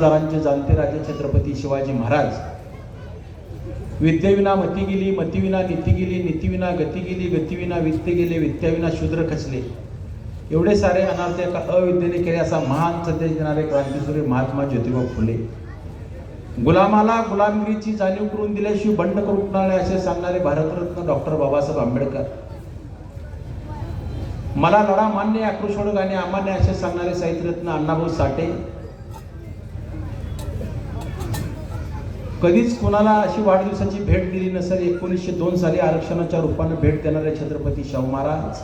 हजारांचे जाणते राजे छत्रपती शिवाजी महाराज. विद्येविना मती गेली मतीविना नीती गेली नीतीविना गती गेली गतीविना वित्त गेले विद्याविना शूद्र खचले. एवढे सारे अनार्थ एका अविद्येने केले असा महान संदेश देणारे क्रांतीसूर्य महात्मा ज्योतिबा फुले. गुलामाला गुलामगिरीची जाणीव करून दिल्याशिवाय बंड करून उठणार असे सांगणारे भारतरत्न डॉक्टर बाबासाहेब आंबेडकर. मला लढा मान्य आक्रोशोड गाणे अमान्य असे सांगणारे साहित्यरत्न अण्णाभाऊ साठे कधीच कोणाला अशी वाढदिवसाची भेट दिली नसेल. एकोणीसशे दोन साली आरक्षणाच्या रूपाने भेट देणारे छत्रपती शाहू महाराज.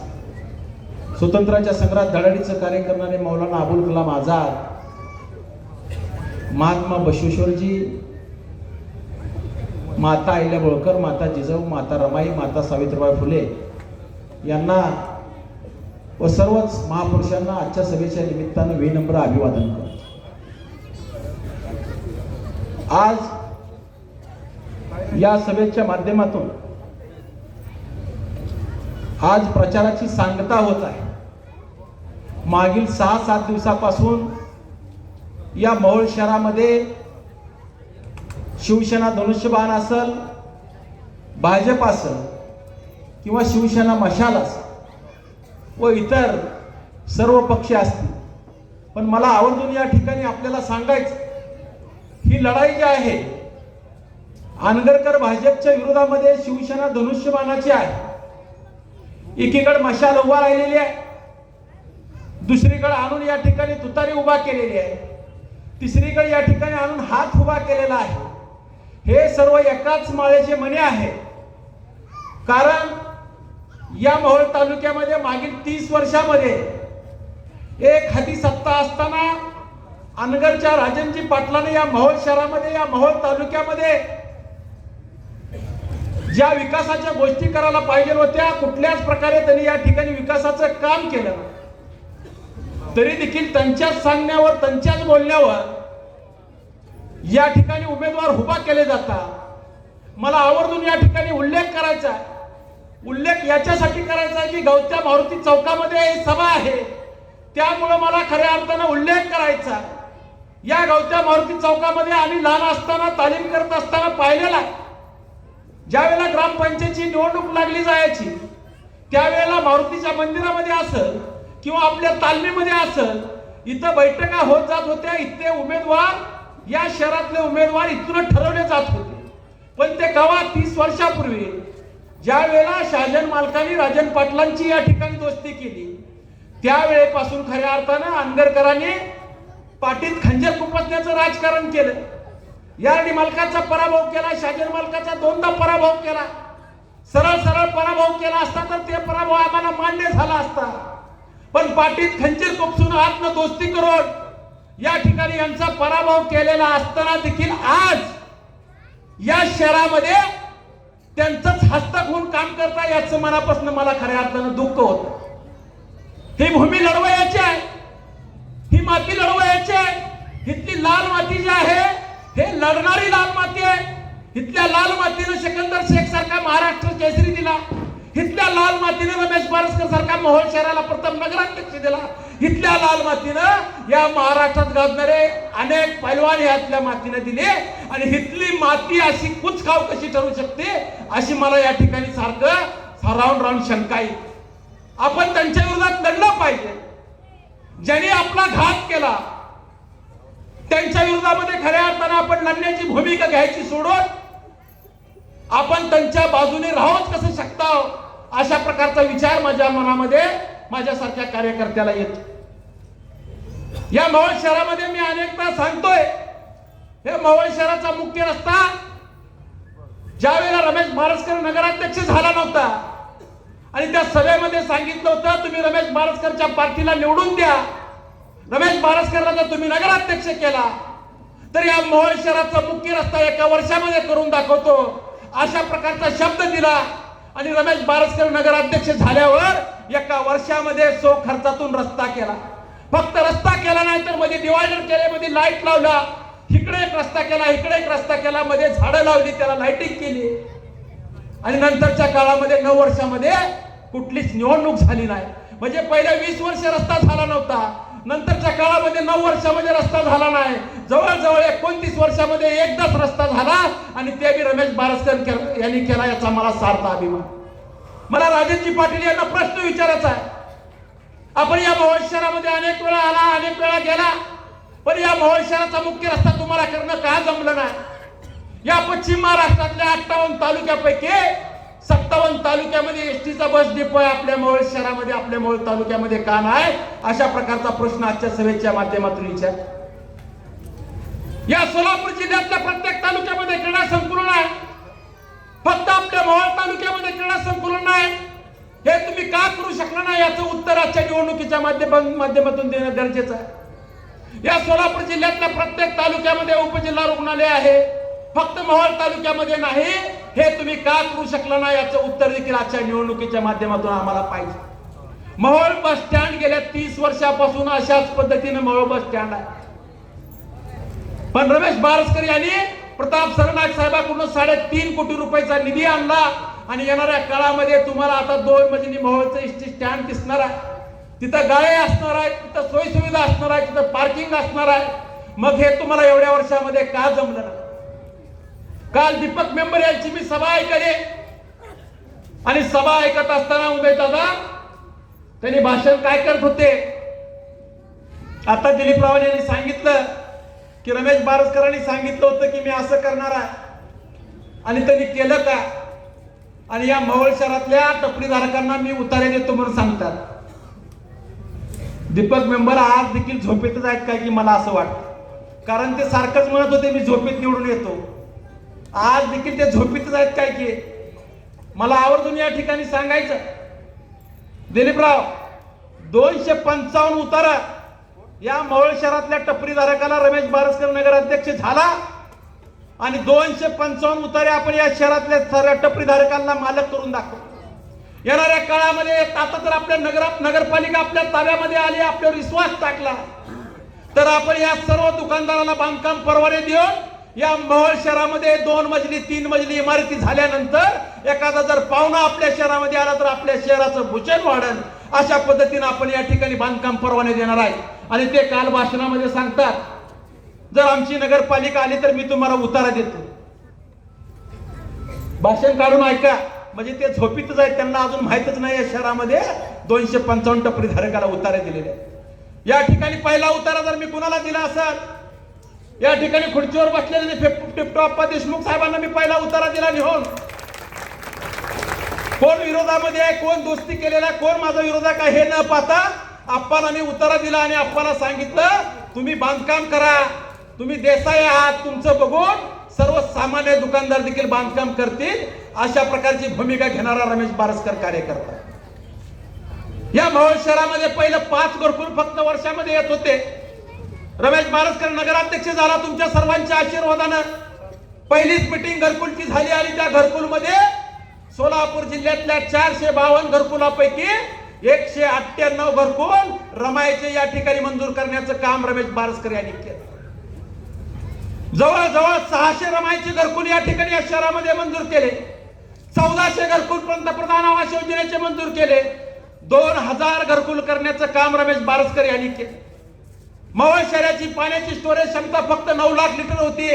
स्वतंत्राच्या संग्रात धडाडीचं कार्य करणारे मौलाना अबुल कलाम आझाद महात्मा बसवेश्वरजी माता अहिल्या बोळकर माता जिजाऊ माता रमाई माता सावित्रीबाई फुले यांना व सर्वच महापुरुषांना आजच्या सभेच्या निमित्तानं विनम्र अभिवादन करतो. आज या सभेच्या माध्यमातून आज प्रचाराची सांगता होत आहे. मागील सहा सात दिवसापासून या मौळ शहरामध्ये शिवसेना धनुष्यबाण असल भाजप असल किंवा शिवसेना मशाल असल व इतर सर्व पक्ष असतील. पण मला आवर्जून या ठिकाणी आपल्याला सांगायचं ही लढाई जी आहे आनगरकर भाजपच्या विरोधामध्ये शिवसेना धनुष्यबाणाची आहे. एकीकडे मशाल उभा राहिलेली आहे. दुसरीकडे आणून या ठिकाणी तुतारी उभा केलेली आहे. तिसरीकडे या ठिकाणी आणून हात उभा केलेला आहे. हे सर्व एकाच माळेचे मने आहे. कारण या मोहोळ तालुक्यामध्ये मागील तीस वर्षामध्ये एक हाती सत्ता असताना अनगरच्या राजनजी पाटलाने या मोहोळ शहरामध्ये या मोहोळ तालुक्यामध्ये ज्या विकासाच्या गोष्टी करायला पाहिजे होत्या कुठल्याच प्रकारे त्यांनी या ठिकाणी विकासाचं काम केलं तरी देखील त्यांच्याच सांगण्यावर त्यांच्याच बोलण्यावर या ठिकाणी उमेदवार उभा केले जातात. मला आवर्जून या ठिकाणी उल्लेख करायचा उल्लेख याच्यासाठी करायचा आहे की गवत्या मारुती चौकामध्ये सभा आहे. त्यामुळं मला खऱ्या अर्थानं उल्लेख करायचा या गवत्या मारुती चौकामध्ये आम्ही लहान असताना तालीम करत असताना पाहिलेला ज्यावेळेला ज्या वेळेला ग्रामपंचायतची निवडणूक लागली जायची त्यावेळेला मारुतीच्या मंदिरामध्ये असल किंवा आपल्या तालमीमध्ये असल इथं बैठका होत जात होत्या इथले उमेदवार या शहरातले उमेदवार इथून ठरवले जात होते. पण ते गावात तीस वर्षापूर्वी ज्या वेळेला शाहजन मालकांनी राजन पाटलांची या ठिकाणी दोस्ती केली त्यावेळेपासून खऱ्या अर्थानं आंगरकरांनी पाटील खंजर खुपसण्याचं राजकारण केलं. यार्डी मालकाचा पराभव केला शाजीर मालकाचा दोनदा पराभव केला. सरळ सरळ पराभव केला असता तर ते पराभव आम्हाला मान्य झाला असता. पण पाटीत खंजीर कोपसून आत्मदोस्ती करून या ठिकाणी यांचा पराभव केलेला असताना देखील आज या शहरामध्ये त्यांचंच हस्तक होऊन काम करता याचं मनापासून मला खऱ्या अर्थानं दुःख होत. ही भूमी लढवायची आहे. ही माती लढवायची आहे. इथली लाल माती जी आहे हे लढणारी लाल माती आहे. इथल्या लाल मातीनं सिकंदर शेख सारखा महाराष्ट्र केसरी दिला. इथल्या लाल मातीने रमेश बारसकर सारखा मोहोळ शहराला प्रथम नगराध्यक्ष दिला. इथल्या लाल मातीनं या महाराष्ट्रात गाजणारे अनेक पैलवान यातल्या मातीने दिले. आणि इथली माती अशी कुचखाव कशी ठरू शकते अशी मला या ठिकाणी सारखं राहून राहून शंका येईल आपण त्यांच्या विरोधात लढलं पाहिजे. ज्यांनी आपला घात केला त्यांच्या विरोधामध्ये खऱ्या अर्थानं आपण भूमिका घ्यायची सोडून आपण त्यांच्या बाजूने राहूच कसं शकता अशा प्रकारचा विचार माझ्या मनामध्ये माझ्यासारख्या कार्यकर्त्याला येतो. या मवळ शहरामध्ये मी अनेकदा सांगतोय हे मवळ शहराचा मुख्य रस्ता ज्या वेळेला रमेश मारसकर नगराध्यक्ष झाला नव्हता आणि त्या सभेमध्ये सांगितलं होतं तुम्ही रमेश मारसकरच्या पार्टीला निवडून द्या. रमेश मारसकरला जर तुम्ही नगराध्यक्ष केला तर या मोहोळ शहराचा मुख्य रस्ता एका वर्षामध्ये करून दाखवतो. अशा प्रकारचा शब्द दिला आणि रमेश बारसकर नगराध्यक्ष झाल्यावर एका वर्षामध्ये सो खर्चातून रस्ता केला. फक्त रस्ता केला नाही तर मध्ये डिवायडर केले मध्ये लाइट लावला. इकडे एक रस्ता केला इकडे एक रस्ता केला मध्ये झाडं लावली त्याला लाईटिंग केली. आणि नंतरच्या काळामध्ये नऊ वर्षामध्ये कुठलीच निवडणूक झाली नाही. म्हणजे पहिल्या वीस वर्ष रस्ता झाला नव्हता. नंतरच्या काळामध्ये नऊ वर्षामध्ये रस्ता झाला नाही. जवळजवळ एकोणतीस वर्षामध्ये एकदाच रस्ता झाला आणि ते बी रमेश बारसकर के- यांनी केला याचा मला सार्थ अभिमान. मला राजनजी पाटील यांना प्रश्न विचारायचा आहे. आपण या मोहोळ शहरामध्ये अनेक वेळा आला अनेक वेळा गेला पण या मोहोळ शहराचा मुख्य रस्ता तुम्हाला करणं का जमलं नाही? या पश्चिम महाराष्ट्रातल्या अठ्ठावन्न तालुक्यापैकी सत्तावन्न तालुक्यामध्ये एसटीचा बस डिपो आहे. आपल्या मोहोळ शहरामध्ये आपल्या मोहोळ तालुक्यामध्ये का नाही? अशा प्रकारचा प्रश्न आजच्या सभेच्या माध्यमातून विचार. या सोलापूर जिल्ह्यातल्या प्रत्येक तालुक्यामध्ये क्रीडा संकुलन आहे. फक्त आपल्या मोहोळ तालुक्यामध्ये क्रीडा संकुलन आहे हे तुम्ही का करू शकला नाही याचं उत्तर आजच्या निवडणुकीच्या माध्यमा माध्यमातून देणं गरजेचं आहे. या सोलापूर जिल्ह्यातल्या प्रत्येक तालुक्यामध्ये उपजिल्हा रुग्णालय आहे. फक्त मोहोळ तालुक्यामध्ये नाही. हे तुम्ही का करू शकला नाही याचं उत्तर देखील आजच्या निवडणुकीच्या माध्यमातून आम्हाला पाहिजे. मोहोळ बस स्टँड गेल्या तीस वर्षापासून अशाच पद्धतीने मोहोळ बस स्टँड आहे. पण रमेश बारसकर यांनी प्रताप सरनाईक साहेबांकडून साडेतीन कोटी रुपयाचा निधी आणला आणि येणाऱ्या काळामध्ये तुम्हाला आता दोन मजनी मोहोळचं एसटी स्टँड दिसणार आहे. तिथं गाळे असणार आहे तिथं सोयीसुविधा असणार आहे तिथं पार्किंग असणार आहे. मग हे तुम्हाला एवढ्या वर्षामध्ये का जमलं ना काल दीपक मेंबर यांची मी सभा ऐकली. आणि सभा ऐकत असताना उदय दादा त्यांनी भाषण काय करत होते? आता दिलीप रावल यांनी सांगितलं की रमेश बारसकरांनी सांगितलं होतं की मी असं करणार आहे. आणि त्यांनी केलं का? आणि या मवळ शहरातल्या टपरीधारकांना मी उतारे देतो म्हणून सांगतात. दीपक मेंबर आज देखील झोपेतच आहेत काय की मला असं वाटतं? कारण ते सारखंच म्हणत होते मी झोपेत निवडून येतो. आज देखील ते झोपेतच आहेत काय की? मला आवर्जून या ठिकाणी सांगायचं. दिलीपराव दोनशे पंचावन्न उतारा या मवळ शहरातल्या टपरीधारकाला रमेश बारसकर नगर अध्यक्ष झाला. आणि दोनशे पंचावन्न उतारे आपण या शहरातल्या सर्व टपरीधारकांना मालक करून दाखवू येणाऱ्या काळामध्ये आता तर आपल्या नगर नगरपालिका आपल्या ताब्यामध्ये आली आपल्यावर विश्वास टाकला. तर आपण या सर्व दुकानदाराला बांधकाम परवाने देऊन या महळ शहरामध्ये दोन मजली तीन मजली इमारती झाल्यानंतर एखादा जर पाहुणा आपल्या शहरामध्ये आला तर आपल्या शहराचं भूषण वाढन. अशा पद्धतीने आपण या ठिकाणी बांधकाम परवाने देणार आहे. आणि ते काल भाषणामध्ये सांगतात जर आमची नगरपालिका आली तर मी तुम्हाला उतारा देतो भाषण काढून ऐका म्हणजे ते झोपीतच आहेत त्यांना अजून माहितच नाही या शहरामध्ये दोनशे पंचावन्न टपरी धारकाला उतारे दिलेले आहेत. या ठिकाणी पहिला उतारा जर मी कुणाला दिला असाल या ठिकाणी खुर्चीवर बसलेले टिप- देशमुख साहेबांना मी पहिला उतारा दिला निहोन कोण विरोधामध्ये आहे कोण दोस्ती केलेला आहे, कोण माझा विरोधक आहे हे न पाहता आप्पाला मी उतारा दिला आणि आप्पाला सांगितलं तुम्ही बांधकाम करा. तुम्ही देसाई आहात तुमचं बघून सर्वसामान्य दुकानदार देखील बांधकाम करतील. अशा प्रकारची भूमिका घेणारा रमेश बारसकर कार्यकर्ता. या मोहोळ शहरामध्ये पहिलं पाच घरकुल फक्त वर्षामध्ये येत होते. रमेश बारसकर नगराध्यक्ष झाला तुमच्या सर्वांच्या आशीर्वादानं. पहिलीच मिटिंग घरकुलची झाली आणि त्या घरकुलमध्ये सोलापूर जिल्ह्यातल्या चारशे बावन्न घरकुलापैकी एकशे अठ्ठ्याण्णव भरकून रमायचे या ठिकाणी मंजूर करण्याचं काम रमेश बारसकर यांनी केलं. जवळजवळ सहाशे रमायचे घरकुल या ठिकाणी या शहरामध्ये मंजूर केले. चौदाशे घरकुल पंतप्रधान आवास योजनेचे मंजूर केले. दोन हजार घरकुल करण्याचं काम रमेश बारसकर यांनी केलं. मवळ शहराची पाण्याची स्टोरेज क्षमता फक्त नऊ लाख लिटर होती.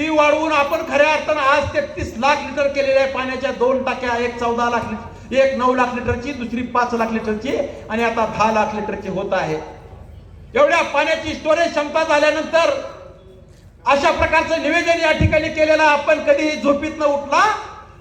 ती वाढवून आपण खऱ्या अर्थानं आज तेहतीस लाख लिटर केलेल्या आहे पाण्याच्या दोन टाक्या एक चौदा लाख लिटर एक नऊ लाख लिटरची दुसरी पाच लाख लिटरची आणि आता दहा लाख लिटरची होत आहे. एवढ्या पाण्याची स्टोरेज क्षमता झाल्यानंतर अशा प्रकारचं निवेदन या ठिकाणी केलेलं आपण कधीही झोपीत न उठला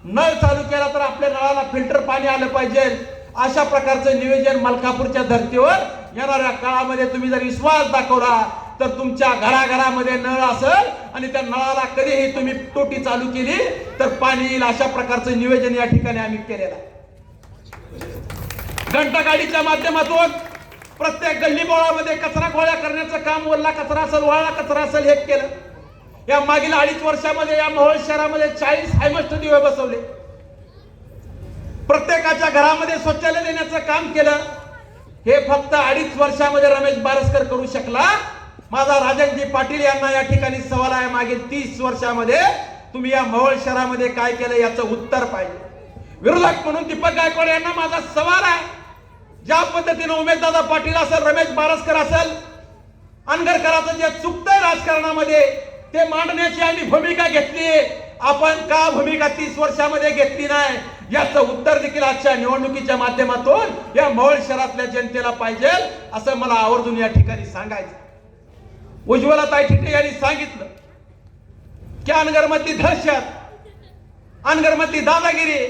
नळ चालू केला तर आपल्या नळाला फिल्टर पाणी आलं पाहिजे. अशा प्रकारचं निवेदन मलकापूरच्या धर्तीवर येणाऱ्या काळामध्ये तुम्ही जर विश्वास दाखवला तर तुमच्या घराघरामध्ये नळ असेल आणि त्या नळाला कधीही तुम्ही टोटी चालू केली तर पाणी येईल अशा प्रकारचं निवेदन या ठिकाणी आम्ही केलेलं आहे. घंटागाडीच्या माध्यमातून प्रत्येक गल्ली बोळामध्ये कचरा गोळा करण्याचं काम ओला कचरा असेल वाळा कचरा असेल हे केलं. या मागील अडीच वर्षामध्ये या मोहोळ शहरामध्ये चाळीस हायमस्ट दिवे बसवले. प्रत्येकाच्या घरामध्ये शौचालय देण्याचं काम केलं. हे फक्त अडीच वर्षामध्ये रमेश बारसकर करू शकला. माझा राजनजी पाटील यांना या ठिकाणी सवाल आहे. मागील तीस वर्षामध्ये तुम्ही या मवळ शहरामध्ये काय केलं याचं उत्तर पाहिजे. विरोधक म्हणून दीपक गायकवाड यांना माझा सवाल आहे. ज्या पद्धतीने उमेशदादा पाटील असेल रमेश बारसकर असेल अनगरकराचं जे चुकतंय राजकारणामध्ये ते मांडण्याची आम्ही भूमिका घेतली आपण का भूमिका तीस वर्षामध्ये घेतली नाही याचं उत्तर देखील आजच्या निवडणुकीच्या माध्यमातून या मवळ शहरातल्या जनतेला पाहिजे असं मला आवर्जून या ठिकाणी सांगायचं उज्ज्वला ताई ठिटे यांनी सांगितलं की अनगरमधली दहशत अनगरमधली दादागिरी.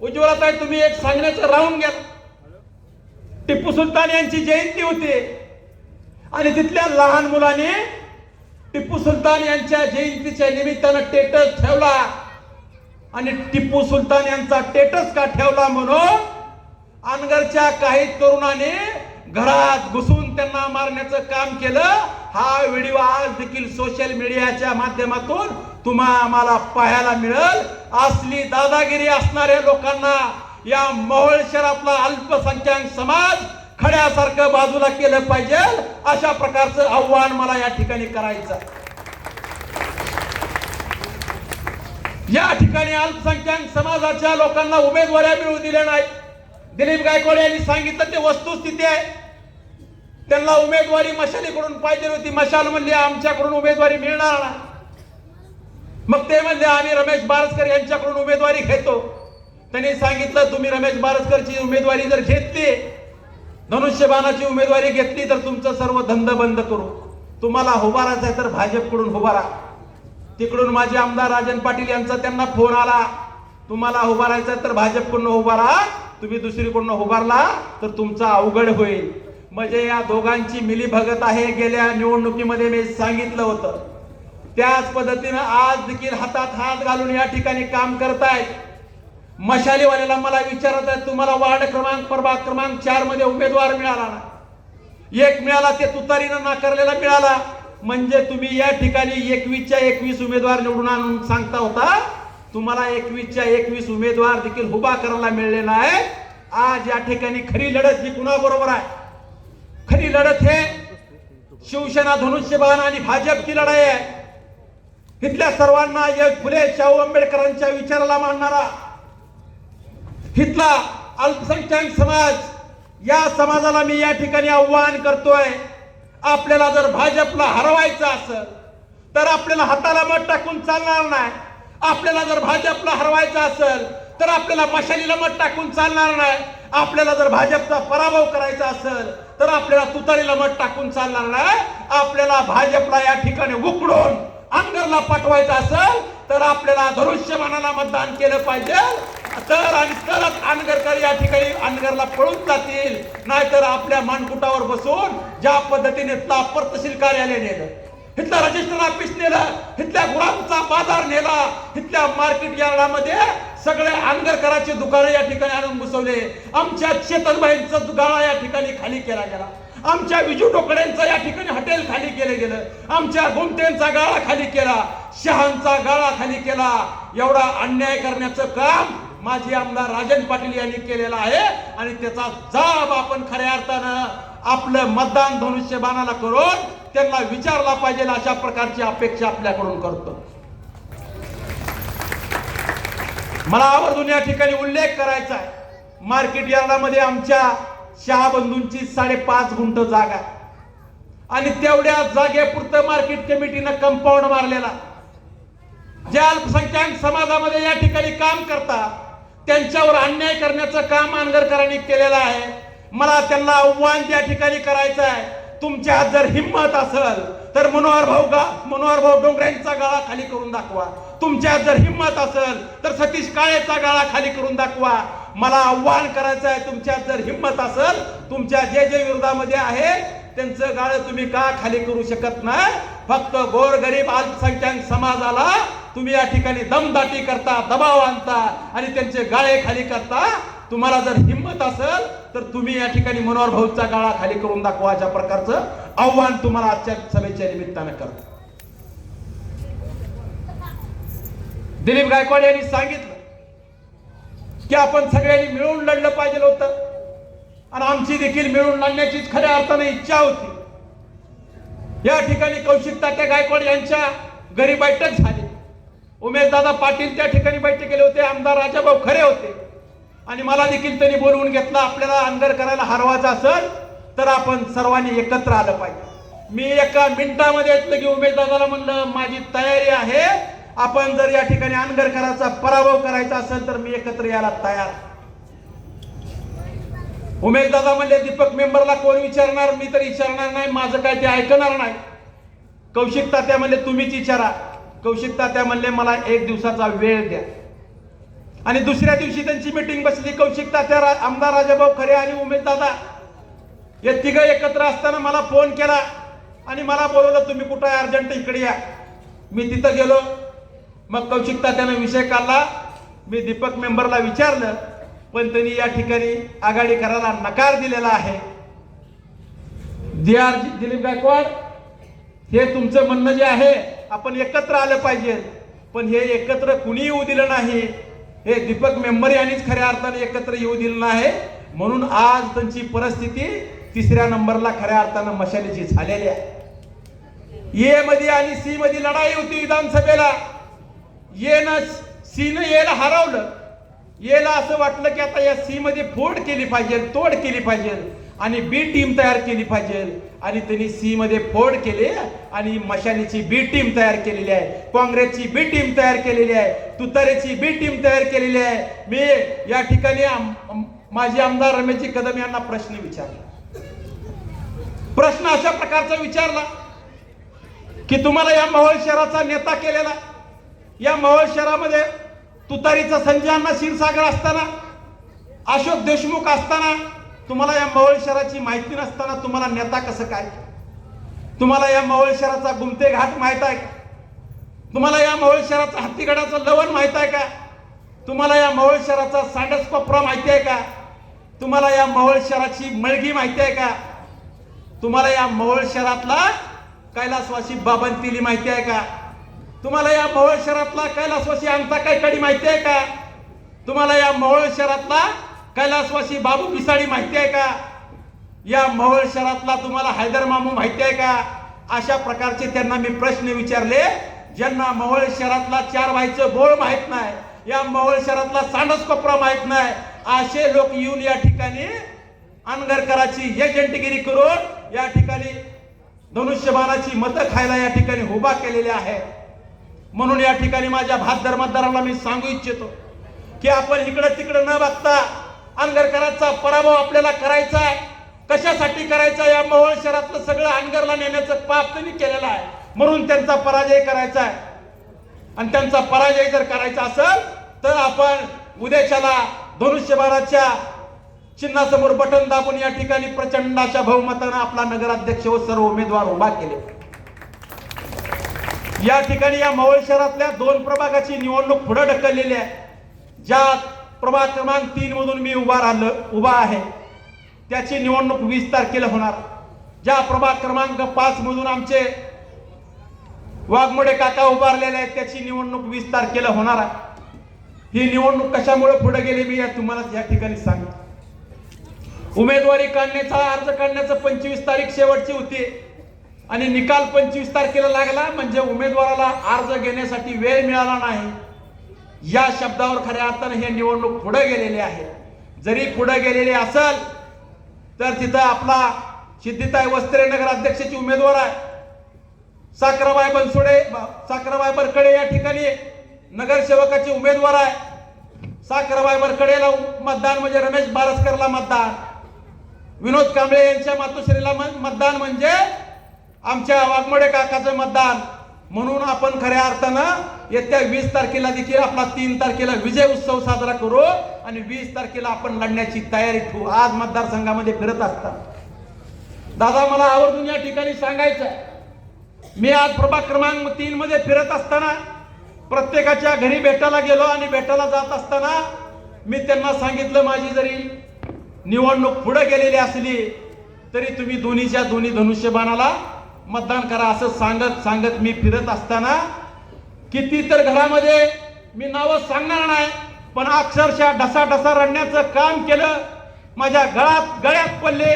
उज्ज्वला ताई तुम्ही एक सांगण्याचं राहून गेला. टिप्पू सुलतान यांची जयंती होती. आणि तिथल्या लहान मुलाने टिप्पू सुलतान यांच्या जयंतीच्या निमित्तानं टेटस ठेवला. आणि टिप्पू सुलतान यांचा टेटस का ठेवला म्हणून अनगरच्या काही तरुणाने घरात घुसून त्यांना मारण्याचं काम केलं. हा व्हिडिओ आज देखील सोशल मीडियाच्या माध्यमातून तुम्हा आम्हाला पाहायला मिळेल. असली दादागिरी असणाऱ्या लोकांना या मोहोळ शहरातला अल्पसंख्याक समाज खड्यासारखं बाजूला केलं पाहिजे. अशा प्रकारचं आव्हान मला या ठिकाणी करायचं या ठिकाणी अल्पसंख्याक समाजाच्या लोकांना उमेदवाऱ्या मिळू दिल्या नाहीत. दिलीप गायकवाड यांनी सांगितलं ते वस्तुस्थिती आहे. त्यांना उमेदवारी मशालीकडून पाहिजे होती. मशाल म्हणली आमच्याकडून उमेदवारी मिळणार नाही. मग ते म्हणले आम्ही रमेश बारसकर यांच्याकडून उमेदवारी घेतो. त्यांनी सांगितलं तुम्ही रमेश बारसकरची उमेदवारी जर घेतली धनुष्यबाणाची उमेदवारी घेतली तर तुमचं सर्व धंद बंद करू. तुम्हाला उभारायचं आहे तर भाजपकडून उभारा तिकडून माझे आमदार राजन पाटील यांचा त्यांना फोन आला. तुम्हाला उभारायचं आहे तर भाजपकडून उभारा तुम्ही दुसरीकडून उभारला तर तुमचा अवघड होईल. म्हणजे या दोघांची मिलीभगत आहे. गेल्या निवडणुकीमध्ये मी सांगितलं होतं. त्याच पद्धतीनं आज देखील हातात हात घालून या ठिकाणी काम करतायत मशालीवाल्याला मला विचारत आहे तुम्हाला वार्ड क्रमांक प्रभाग क्रमांक चारमध्ये उमेदवार मिळाला ना एक मिळाला ते तुतारीनं नाकारलेला मिळाला. म्हणजे तुम्ही या ठिकाणी एकवीसच्या एकवीस उमेदवार निवडून आणून सांगता होता. तुम्हाला एकवीसच्या एकवीस उमेदवार देखील उभा करायला मिळले नाही. आज या ठिकाणी खरी लढत ही कुणाबरोबर आहे? खरी लढत हे शिवसेना धनुष्यबाण आणि भाजपची लढाई आहे. इथल्या सर्वांना एक फुले शाहू आंबेडकरांच्या विचाराला मांडणारा इथला अल्पसंख्याक समाज या समाजाला मी या ठिकाणी आव्हान करतोय. आपल्याला जर भाजपला हरवायचं असेल तर आपल्याला हाताला मत टाकून चालणार नाही. आपल्याला जर भाजपला हरवायचं असेल तर आपल्याला मशालीला मत टाकून चालणार नाही. आपल्याला जर भाजपचा पराभव करायचा असेल तर आपल्याला तुतारीला मत टाकून चालणार नाही. आपल्याला भाजपला या ठिकाणी उकडून अंगरला पाठवायचं असेल तर आपल्याला धनुष्यमानाला मतदान केलं पाहिजे. तर आणि तरच अनगरकर या ठिकाणी अनगरला पळून जातील. नाहीतर आपल्या मानकुटावर बसून ज्या पद्धतीने तापर तहसील कार्यालय नेलं. इथला रजिस्टर ऑफिस नेलं इथल्या गुरांचा बाजार नेला इथल्या मार्केट यार्डामध्ये सगळे आंगरकराचे दुकानं या ठिकाणी आणून बसवले. आमच्या चेतनबाईंचा दुकान या ठिकाणी खाली केला गेला. आमच्या विजू टोकड्यांचं या ठिकाणी हॉटेल खाली केलं गेलं. आमच्या गुमटेंचा गाळा खाली केला. शहांचा गाळा खाली केला. एवढा अन्याय करण्याचं काम माजी आमदार राजन पाटील यांनी केलेला आहे आणि त्याचा जाब आपण खऱ्या अर्थानं आपलं मतदान धनुष्यबाणाला करून त्यांना विचारला पाहिजे अशा प्रकारची अपेक्षा आपल्याकडून करतो. मला आवर्जून या ठिकाणी उल्लेख करायचा आहे. मार्केट यार्डामध्ये आमच्या शहाबंधूंची साडेपाच गुंठ जागा आणि तेवढ्या जागेपुरतं मार्केट कमिटीनं कंपाऊंड मारलेला. ज्या अल्पसंख्याक समाजामध्ये या ठिकाणी काम करतात त्यांच्यावर अन्याय करण्याचं काम अनगरकरांनी केलेलं आहे. मला त्यांना आव्हान त्या ठिकाणी करायचं आहे. तुमच्यात जर हिंमत असेल तर मनोहर भाऊ गा मनोहर भाऊ डोंगऱ्यांचा गाळा खाली करून दाखवा. तुमच्यात जर हिंमत असेल तर सतीश काळेचा गाळा खाली करून दाखवा. मला आव्हान करायचं आहे तुमच्यात जर हिंमत असेल तुमच्या जे जे विरोधामध्ये आहे त्यांचं गाळं तुम्ही का खाली करू शकत नाही? फक्त गोरगरीब अल्पसंख्याक समाजाला तुम्ही या ठिकाणी दमदाटी करता दबाव आणता आणि त्यांचे गाळे खाली करता. तुम्हाला जर हिंमत असेल तर तुम्ही या ठिकाणी मनोहर भाऊचा गाळा खाली करून दाखवा अशा प्रकारचं आव्हान तुम्हाला आजच्या सभेच्या निमित्तानं करत. दिलीप गायकवाड यांनी सांगितलं की आपण सगळ्यांनी मिळून लढलं पाहिजे होतं. आणि आमची देखील मिळून लढण्याची खऱ्या अर्थाने इच्छा होती. या ठिकाणी कौशिक तात्या गायकवाड यांच्या घरी बैठक झाली. उमेशदादा पाटील त्या ठिकाणी बैठक केले होते आमदार राजाभाऊ खरे होते. आणि मला देखील त्यांनी बोलवून घेतलं आपल्याला अंगर करायला हरवायचं असेल तर आपण सर्वांनी एकत्र आलं पाहिजे. मी एका मिनिटामध्ये येतलं की उमेश दादाला म्हणलं माझी तयारी आहे आपण जर या ठिकाणी अनगरकरांचा पराभव करायचा असेल तर मी एकत्र यायला तयार. उमेश दादा म्हणले दीपक मेंबरला कोण विचारणार? मी तर विचारणार नाही माझं काय ते ऐकणार नाही. कौशिक तात्या म्हणले तुम्हीच विचारा. कौशिक तात्या म्हणले मला एक दिवसाचा वेळ द्या. आणि दुसऱ्या दिवशी त्यांची मिटिंग बसली. कौशिक तात्या रा- आमदार राजाभाऊ खरे आणि उमेश दादा. या तिघ एकत्र असताना मला फोन केला आणि मला बोलवलं तुम्ही कुठं आहे? अर्जंट इकडे या. मी तिथं गेलो. मग कौशिक तात्यानं विषय काढला. मी दीपक मेंबरला विचारलं पण त्यांनी या ठिकाणी आघाडी करायला नकार दिलेला आहे. आर दिलीप गायकवाड हे तुमचं म्हणणं जे आहे आपण एकत्र आलं पाहिजे. पण हे एकत्र कुणी येऊ दिलं नाही. हे दीपक मेंबर यांनीच खऱ्या अर्थाने एकत्र येऊ दिलं नाही म्हणून आज त्यांची परिस्थिती तिसऱ्या नंबरला खऱ्या अर्थानं मशालीची झालेली आहे. ए मध्ये आणि सी मध्ये लढाई होती विधानसभेला. ये न सी न येला हरवलं. येला असं वाटलं की आता या सी मध्ये फोड केली पाहिजे तोड केली पाहिजे. आणि बी टीम तयार केली पाहिजे. आणि त्यांनी सी मध्ये फोड केले आणि मशालीची बी टीम तयार केलेली आहे. काँग्रेसची बी टीम तयार केलेली आहे. तुतारेची बी टीम तयार केलेली आहे. मी या ठिकाणी माजी आमदार रमेशजी कदम यांना प्रश्न विचारला. प्रश्न अशा प्रकारचा विचारला की तुम्हाला या मोहोळ शहराचा नेता केलेला या मोहोळ शहरामध्ये तुतारीचा संजय अण्णा क्षीरसागर असताना अशोक देशमुख असताना तुम्हाला या मवळ शहराची माहिती नसताना तुम्हाला नेता कसं काय? तुम्हाला या मवळ शहराचा गुमते घाट माहीत आहे का? तुम्हाला या मवळ शहराचा हत्तीगडाचं लवण माहीत आहे का? तुम्हाला या मवळ शहराचा सांडस कोपरा माहिती आहे का? तुम्हाला या मवळ शहराची मळगी माहिती आहे का? तुम्हाला या मवळ शहरातला कैलासवासी बाबंतिली माहिती आहे का? तुम्हाला या मवळ शहरातला कैलासवासी अंगता कडी माहिती आहे का? तुम्हाला या मवळ शहरातला कैलासवासी बाबू पिसाडी माहिती आहे का? या मवळ शहरातला तुम्हाला हैदर मामू माहिती आहे का? अशा प्रकारचे त्यांना मी प्रश्न विचारले ज्यांना मवळ शहरातला चार व्हायचं बोळ माहीत नाही या मवळ शहरातला सांडस कोपरा माहीत नाही असे लोक येऊन या ठिकाणी अनगरकराची एजंटगिरी करून या ठिकाणी धनुष्यबाणाची मतं खायला या ठिकाणी उभा केलेल्या आहे म्हणून या ठिकाणी माझ्या भात मतदारांना मी सांगू इच्छितो की आपण इकडं तिकडं न बघता अनगरकरांचा पराभव आपल्याला करायचा आहे. कशासाठी करायचा या मोहोळ शहरातलं सगळं अंगरला नेण्याचं पाप त्यांनी केलेलं आहे. म्हणून त्यांचा पराजय करायचा आहे. आणि त्यांचा पराजय जर करायचा असेल तर आपण उद्याच्याला धनुष्यबाणाच्या चिन्हासमोर बटन दाबून या ठिकाणी प्रचंड अशा बहुमतानं आपला नगराध्यक्ष व सर्व उमेदवार उभा केले. या ठिकाणी या मोहोळ शहरातल्या दोन प्रभागाची निवडणूक पुढे ढकललेली आहे. ज्यात प्रभाग क्रमांक तीन मधून मी उभा राहिलो उभा आहे. त्याची निवडणूक वीस तारखेला होणार. ज्या प्रभाग क्रमांक पाच मधून आमचे वाघमोडे काका उभारलेले आहेत त्याची निवडणूक वीस तारखेला होणार आहे. ही निवडणूक कशामुळे पुढे गेली मी या तुम्हाला या ठिकाणी सांगतो. उमेदवारी काढण्याचा अर्ज काढण्याचं पंचवीस तारीख शेवटची होती. आणि निकाल पंचवीस तारखेला लागला म्हणजे उमेदवाराला अर्ज घेण्यासाठी वेळ मिळाला नाही. या शब्दावर खऱ्या अर्थानं हे निवडणूक पुढे गेलेली आहे. जरी पुढे गेलेली असेल तर तिथं आपला सिद्धिताई वस्त्रे नगर अध्यक्षाची उमेदवार आहे. साखराबाई बनसोडे साखराबाई बरकडे या ठिकाणी नगरसेवकाचे उमेदवार आहे. साखराबाई बरकडेला मतदान म्हणजे रमेश बारसकरला मतदान. विनोद कांबळे यांच्या मातोश्रीला म- मतदान म्हणजे आमच्या वाघमोडे काकाचं मतदान. म्हणून आपण खऱ्या अर्थानं येत्या वीस तारखेला देखील आपला तीन तारखेला विजय उत्सव साजरा करू आणि वीस तारखेला आपण लढण्याची तयारी ठेवू. आज मतदारसंघामध्ये फिरत असतात दादा मला आवर्जून या ठिकाणी सांगायचं आहे मी आज प्रभाग क्रमांक तीन मध्ये फिरत असताना प्रत्येकाच्या घरी भेटायला गेलो आणि भेटायला जात असताना मी त्यांना सांगितलं माझी जरी निवडणूक पुढे गेलेली असली तरी तुम्ही दोन्हीच्या दोन्ही धनुष्यबाणाला मतदान करा असं सांगत सांगत मी फिरत असताना किती तर घरामध्ये मी नावं सांगणार नाही पण अक्षरशः ढसा रडण्याचं काम केलं. माझ्या गळात गळ्यात पडले.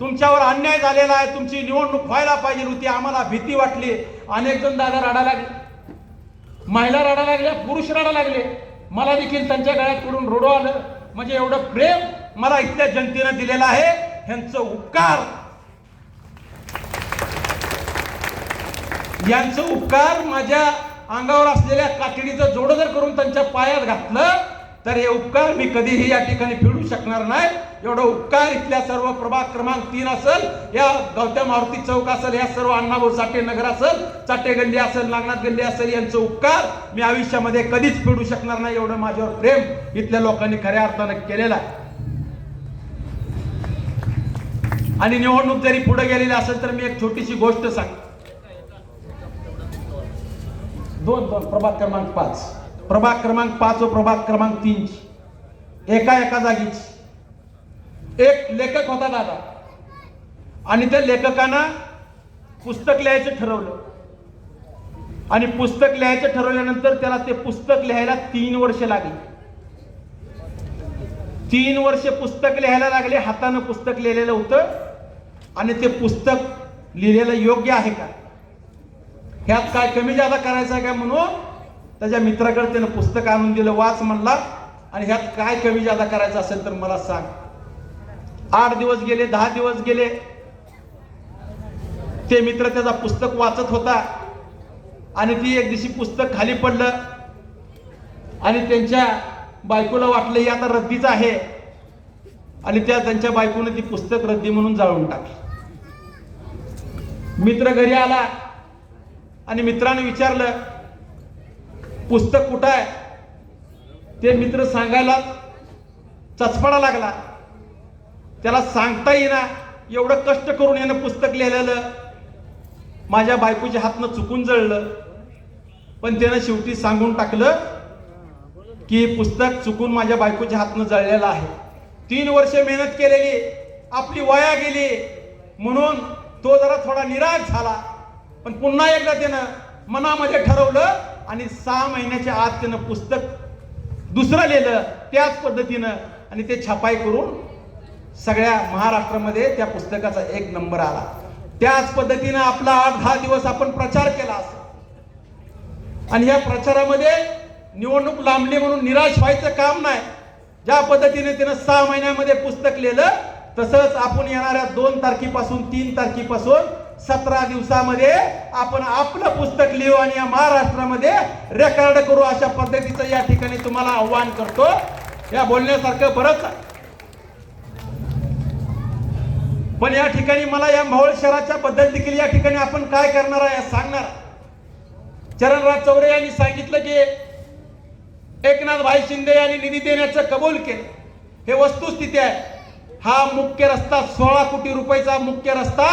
तुमच्यावर अन्याय झालेला आहे. तुमची निवडणूक व्हायला पाहिजे होती. आम्हाला भीती वाटली. अनेक जण दादा रडा लागले. महिला रडा लागल्या पुरुष रडा लागले. मला देखील त्यांच्या गळ्यात पडून रडू आलं. म्हणजे एवढं प्रेम मला इथल्या जनतेनं दिलेलं आहे. ह्यांचं उपकार यांचं उपकार माझ्या अंगावर असलेल्या कातडीचं जोड जर करून त्यांच्या पायात घातलं तर हे उपकार मी कधीही या ठिकाणी फेडू शकणार नाही. एवढा उपकार इथल्या सर्व प्रभाग क्रमांक तीन असेल या गौतम मारुती चौक असेल या सर्व अण्णाभाऊ साठे नगर असेल चाटे गल्ली असेल नागनाथ गल्ली असेल यांचं उपकार मी आयुष्यामध्ये कधीच फेडू शकणार नाही एवढं माझ्यावर प्रेम इथल्या लोकांनी खऱ्या अर्थानं केलेलं आहे. आणि निवडणूक जरी पुढे गेलेली असेल तर मी एक छोटीशी गोष्ट सांगतो. दोन दोन प्रभाग क्रमांक पाच. प्रभाग क्रमांक पाच व प्रभाग क्रमांक तीन. एका एका जागीच. एक लेखक होता दादा. आणि त्या लेखकानं पुस्तक लिहायचं ठरवलं. आणि पुस्तक लिहायचं ठरवल्यानंतर त्याला ते पुस्तक लिहायला तीन वर्ष लागली. तीन वर्ष पुस्तक लिहायला लागले हातानं पुस्तक लिहिलेलं होतं. आणि ते पुस्तक लिहिलेलं योग्य आहे का? ह्यात काय कमी जादा करायचं आहे का म्हणून? त्याच्या मित्राकडे त्यानं पुस्तक आणून दिलं वाच म्हणला. आणि ह्यात काय कमी जादा करायचं असेल तर मला सांग. आठ दिवस गेले दहा दिवस गेले. ते मित्र त्याचा पुस्तक वाचत होता. आणि ती एक दिवशी पुस्तक खाली पडलं. आणि त्यांच्या बायकोला वाटलं ही आता रद्दीच आहे. आणि त्या त्यांच्या बायकोने ती पुस्तक रद्दी म्हणून जाळून टाकली. मित्र घरी आला. आणि मित्राने विचारलं पुस्तक कुठं आहे? ते मित्र सांगायला चचपडा लागला. त्याला सांगता येईना एवढं कष्ट करून यानं पुस्तक लिहिलेलं. माझ्या बायकोच्या हातनं चुकून जळलं. पण त्यानं शेवटी सांगून टाकलं की पुस्तक चुकून माझ्या बायकोच्या हातनं जळलेलं आहे. तीन वर्ष मेहनत केलेली आपली वया गेली. म्हणून तो जरा थोडा निराश झाला. पण पुन्हा एकदा त्यानं मनामध्ये ठरवलं आणि सहा महिन्याच्या आत त्यानं पुस्तक दुसरं लिहिलं. त्याच पद्धतीनं आणि ते छपाई करून सगळ्या महाराष्ट्रामध्ये त्या पुस्तकाचा एक नंबर आला. त्याच पद्धतीनं आपला आठ दहा दिवस आपण प्रचार केला असं आणि या प्रचारामध्ये निवडणूक लांबली म्हणून निराश व्हायचं काम नाही. ज्या पद्धतीने त्यानं सहा महिन्यामध्ये पुस्तक लिहिलं तसंच आपण येणाऱ्या दोन तारखेपासून तीन तारखेपासून सतरा दिवसामध्ये आपण आपलं पुस्तक लिहू आणि या महाराष्ट्रामध्ये रेकॉर्ड करू अशा पद्धतीचं या ठिकाणी तुम्हाला आव्हान करतो. या बोलण्यासारखं बरंच आहे. पण या ठिकाणी मला या मावळ शहराच्या बद्दल देखील या ठिकाणी आपण काय करणार आहे सांगणार. चरणराज चौरे यांनी सांगितलं की एकनाथ भाई शिंदे यांनी निधी देण्याचं कबूल केलं. हे वस्तुस्थिती आहे. हा मुख्य रस्ता सोळा कोटी रुपयाचा मुख्य रस्ता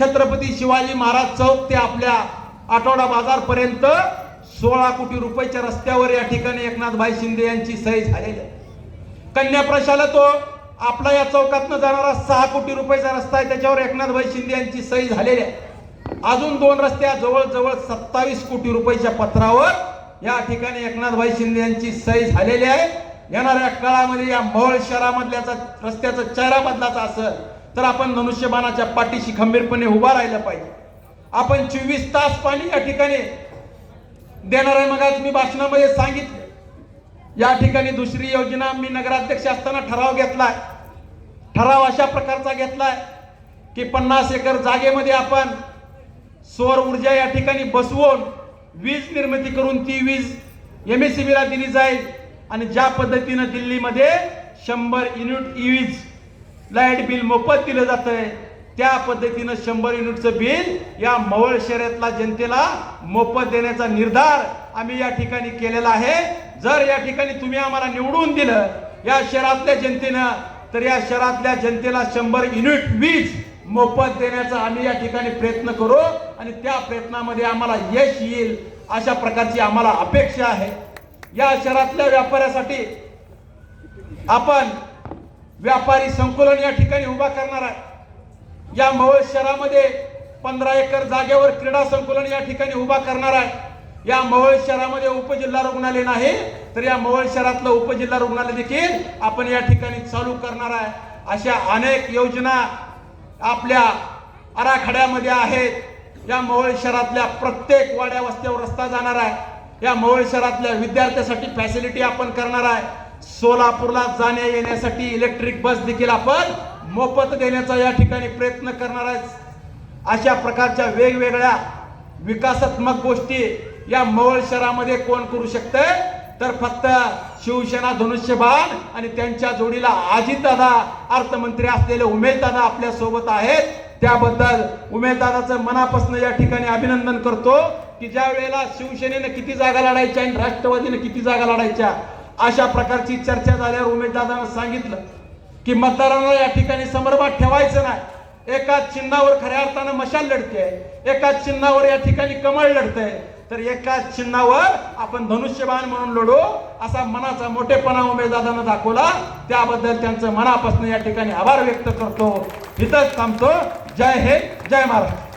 छत्रपती शिवाजी महाराज चौक ते आपल्या आठवडा बाजार पर्यंत सोळा कोटी रुपयाच्या रस्त्यावर या ठिकाणी एकनाथभाई शिंदे यांची सही झालेली आहे. कन्या प्रशाला तो आपला या चौकातनं जाणारा सहा कोटी रुपयाचा रस्ता आहे त्याच्यावर एकनाथभाई शिंदे यांची सही झालेली आहे. अजून दोन रस्त्या जवळजवळ सत्तावीस कोटी रुपयाच्या पत्रावर या ठिकाणी एकनाथभाई शिंदे यांची सही झालेली आहे. येणाऱ्या काळामध्ये या मोहोळ शहरामधल्याचा रस्त्याचा चेहरा बदलाचा असेल तर आपण मनुष्यबाणाच्या पाठीशी खंबीरपणे उभा राहिला पाहिजे. आपण चोवीस तास पाणी या ठिकाणी देणार आहे. मग आज मी भाषणामध्ये सांगितलं. या ठिकाणी दुसरी योजना मी नगराध्यक्ष असताना ठराव घेतलाय. ठराव अशा प्रकारचा घेतलाय की पन्नास एकर जागेमध्ये आपण सौर ऊर्जा या ठिकाणी बसवून वीज निर्मिती करून ती वीज एम एस ला दिली जाईल. आणि ज्या पद्धतीनं दिल्लीमध्ये शंभर युनिट वीज लाइट बिल मोफत दिलं जातंय. त्या पद्धतीनं शंभर युनिटचं बिल या मवळ शहरातला जनतेला मोफत देण्याचा निर्धार आम्ही या ठिकाणी केलेला आहे. जर या ठिकाणी तुम्ही आम्हाला निवडून दिलं या शहरातल्या जनतेनं तर या शहरातल्या जनतेला शंभर युनिट वीज मोफत देण्याचा आम्ही या ठिकाणी प्रयत्न करू आणि त्या प्रयत्नामध्ये आम्हाला यश येईल अशा प्रकारची आम्हाला अपेक्षा आहे. या शहरातल्या व्यापाऱ्यासाठी आपण व्यापारी संकुलन या ठिकाणी उभा करणार आहे. या मवळ शहरामध्ये पंधरा एकर जागेवर क्रीडा संकुलन या ठिकाणी उभा करणार आहे. या मवळ शहरामध्ये उपजिल्हा रुग्णालय नाही तर या मवळ शहरातलं उपजिल्हा रुग्णालय देखील आपण या ठिकाणी चालू करणार आहे. अशा अनेक योजना आपल्या आराखड्यामध्ये आहेत. या मवळ शहरातल्या प्रत्येक वाड्या वस्त्यावर रस्ता जाणार आहे. या मवळ शहरातल्या विद्यार्थ्यासाठी फॅसिलिटी आपण करणार आहे. सोलापूरला जाण्या येण्यासाठी इलेक्ट्रिक बस देखील आपण मोफत देण्याचा या ठिकाणी प्रयत्न करणार आहे. अशा प्रकारच्या वेगवेगळ्या विकासात्मक गोष्टी या मवळ शहरामध्ये कोण करू शकतंय? तर फक्त शिवसेना धनुष्यबाण आणि त्यांच्या जोडीला अजितदादा अर्थमंत्री असलेले उमेददादा आपल्यासोबत आहेत. त्याबद्दल उमेददादाचं मनापासून या ठिकाणी अभिनंदन करतो की ज्या वेळेला शिवसेनेनं किती जागा लढायच्या आणि राष्ट्रवादीनं किती जागा लढायच्या अशा प्रकारची चर्चा झाल्यावर उमेददारानं सांगितलं की मतदारांना या ठिकाणी संभ्रमात ठेवायचं नाही. एकाच चिन्हावर खऱ्या अर्थानं मशाल लढते एकाच चिन्हावर या ठिकाणी कमळ लढते तर एकाच चिन्हावर आपण धनुष्यबाण म्हणून लढू असा मनाचा मोठेपणा उमेदवारानं दाखवला. त्याबद्दल त्यांचं मनापासून या ठिकाणी आभार व्यक्त करतो. इथंच थांबतो. जय हिंद जय महाराष्ट्र.